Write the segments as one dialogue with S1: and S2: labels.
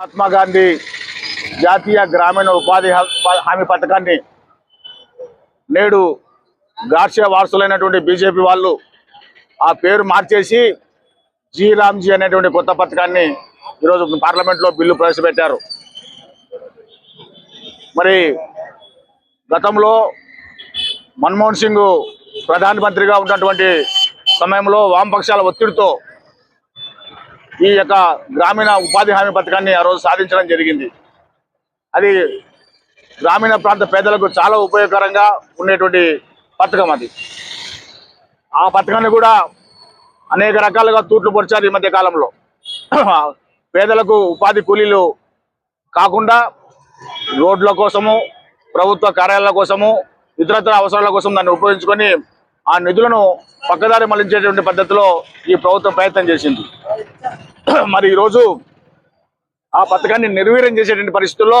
S1: మహాత్మా గాంధీ జాతీయ గ్రామీణ ఉపాధి హా- హామీ పథకాన్ని నేడు గార్షియా వారసులైనటువంటి బీజేపీ వాళ్ళు ఆ పేరు మార్చేసి జీ రామ్జీ అనేటువంటి కొత్త పథకాన్ని ఈరోజు పార్లమెంట్లో బిల్లు ప్రవేశపెట్టారు. మరి గతంలో మన్మోహన్ సింగ్ ప్రధానమంత్రిగా ఉన్నటువంటి సమయంలో వామపక్షాల ఒత్తిడితో ఈ యొక్క గ్రామీణ ఉపాధి హామీ పథకాన్ని ఆ రోజు సాధించడం జరిగింది. అది గ్రామీణ ప్రాంత పేదలకు చాలా ఉపయోగకరంగా ఉండేటువంటి పథకం అది. ఆ పథకాన్ని కూడా అనేక రకాలుగా తూట్లు పొడిచారు ఈ మధ్య కాలంలో. పేదలకు ఉపాధి కూలీలు కాకుండా రోడ్ల కోసము ప్రభుత్వ కార్యాలయాల కోసము ఇతరత్ర అవసరాల కోసం దాన్ని ఉపయోగించుకొని ఆ నిధులను పక్కదారి మళ్ళించేటువంటి పద్ధతిలో ఈ ప్రభుత్వం ప్రయత్నం చేసింది. మరి ఈరోజు ఆ పథకాన్ని నిర్వీర్యం చేసేటువంటి పరిస్థితుల్లో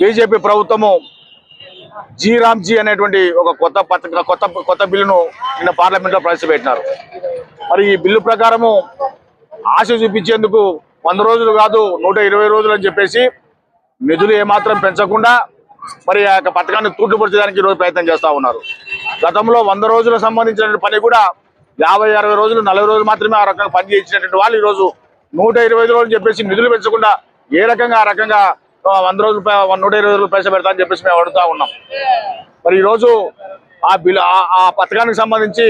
S1: బీజేపీ ప్రభుత్వము జీ రామ్జీ అనేటువంటి ఒక కొత్త పథక కొత్త కొత్త బిల్లును నిన్న పార్లమెంట్లో ప్రవేశపెట్టినారు. మరి ఈ బిల్లు ప్రకారము ఆశ చూపించేందుకు వంద రోజులు కాదు నూట ఇరవై రోజులు అని చెప్పేసి నిధులు ఏమాత్రం పెంచకుండా మరి ఆ యొక్క పథకాన్ని తూట్లుపరచడానికి ఈరోజు ప్రయత్నం చేస్తూ ఉన్నారు. గతంలో వంద రోజులకు సంబంధించిన పని కూడా యాభై అరవై రోజులు నలభై రోజులు మాత్రమే ఆ రకంగా పని చేయించినటువంటి వాళ్ళు ఈరోజు నూట ఇరవై ఐదు రోజులు చెప్పేసి నిధులు పెంచకుండా ఏ రకంగా ఆ రకంగా వంద రోజులు నూట ఇరవై రోజులు పైసలు పెడతా అని చెప్పేసి మేము అడుగుతా ఉన్నాం. మరి ఈరోజు ఆ బిల్ ఆ- ఆ పథకానికి సంబంధించి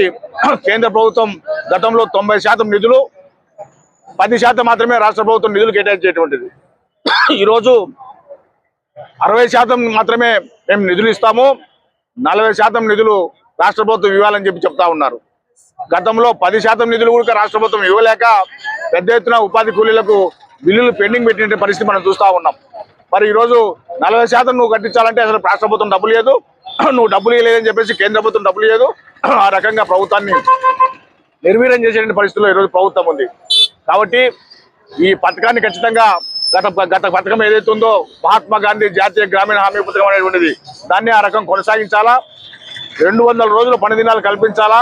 S1: కేంద్ర ప్రభుత్వం గతంలో తొంభై శాతం నిధులు పది శాతం మాత్రమే రాష్ట్ర ప్రభుత్వం నిధులు కేటాయించేటువంటిది. ఈరోజు అరవై శాతం మాత్రమే మేము నిధులు ఇస్తాము నలభై శాతం నిధులు రాష్ట్ర ప్రభుత్వం ఇవ్వాలని చెప్పి చెప్తా ఉన్నారు. గతంలో పది శాతం నిధులు కూడా రాష్ట్ర ప్రభుత్వం ఇవ్వలేక పెద్ద ఎత్తున ఉపాధి కూలీలకు బిల్లులు పెండింగ్ పెట్టిన పరిస్థితి మనం చూస్తా ఉన్నాం. మరి ఈరోజు నలభై శాతం నువ్వు కట్టించాలంటే అసలు రాష్ట్ర ప్రభుత్వం డబ్బులు లేదు నువ్వు డబ్బులు ఇవ్వలేదని చెప్పేసి కేంద్ర ప్రభుత్వం డబ్బులు లేదు ఆ రకంగా ప్రభుత్వాన్ని నిర్వీర్యం చేసే పరిస్థితిలో ఈరోజు ప్రభుత్వం ఉంది. కాబట్టి ఈ పథకాన్ని ఖచ్చితంగా గత గత పథకం ఏదైతే ఉందో మహాత్మా గాంధీ జాతీయ గ్రామీణ హామీ పథకం అనేటువంటిది దాన్ని ఆ రకం కొనసాగించాలా? రెండు వందల రోజులు పని దినాలు కల్పించాలా?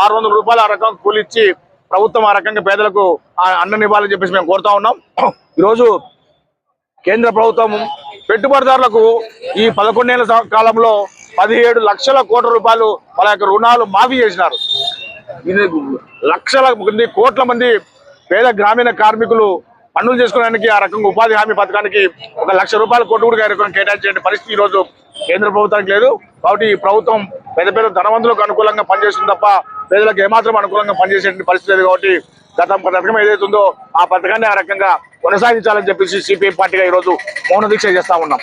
S1: ఆరు వందల రూపాయలు ఆ రకం కూలిచ్చి ప్రభుత్వం ఆ రకంగా పేదలకు ఆ అన్నం ఇవ్వాలని చెప్పేసి మేము కోరుతా ఉన్నాం. ఈరోజు కేంద్ర ప్రభుత్వం పెట్టుబడిదారులకు ఈ పదకొండేళ్ళ కాలంలో పదిహేడు లక్షల కోట్ల రూపాయలు వాళ్ళ యొక్క రుణాలు మాఫీ చేసినారు. ఇది లక్షల మంది కోట్ల మంది పేద గ్రామీణ కార్మికులు పనులు చేసుకోవడానికి ఆ రకంగా ఉపాధి హామీ పథకానికి ఒక లక్ష రూపాయల కోట్లు కూడా ఈ రకంగా కేటాయించే పరిస్థితి ఈరోజు రోజు కేంద్ర ప్రభుత్వానికి లేదు. కాబట్టి ఈ ప్రభుత్వం పెద్ద పెద్ద ధనవంతులకు అనుకూలంగా పనిచేస్తుంది తప్ప పేదలకు ఏమాత్రం అనుకూలంగా పనిచేసే పరిస్థితి లేదు కాబట్టి గత పథకం ఏదైతే ఉందో ఆ పథకాన్ని ఆ రకంగా కొనసాగించాలని చెప్పేసి సిపిఐ పార్టీగా ఈరోజు మౌన దీక్ష చేస్తా ఉన్నాం.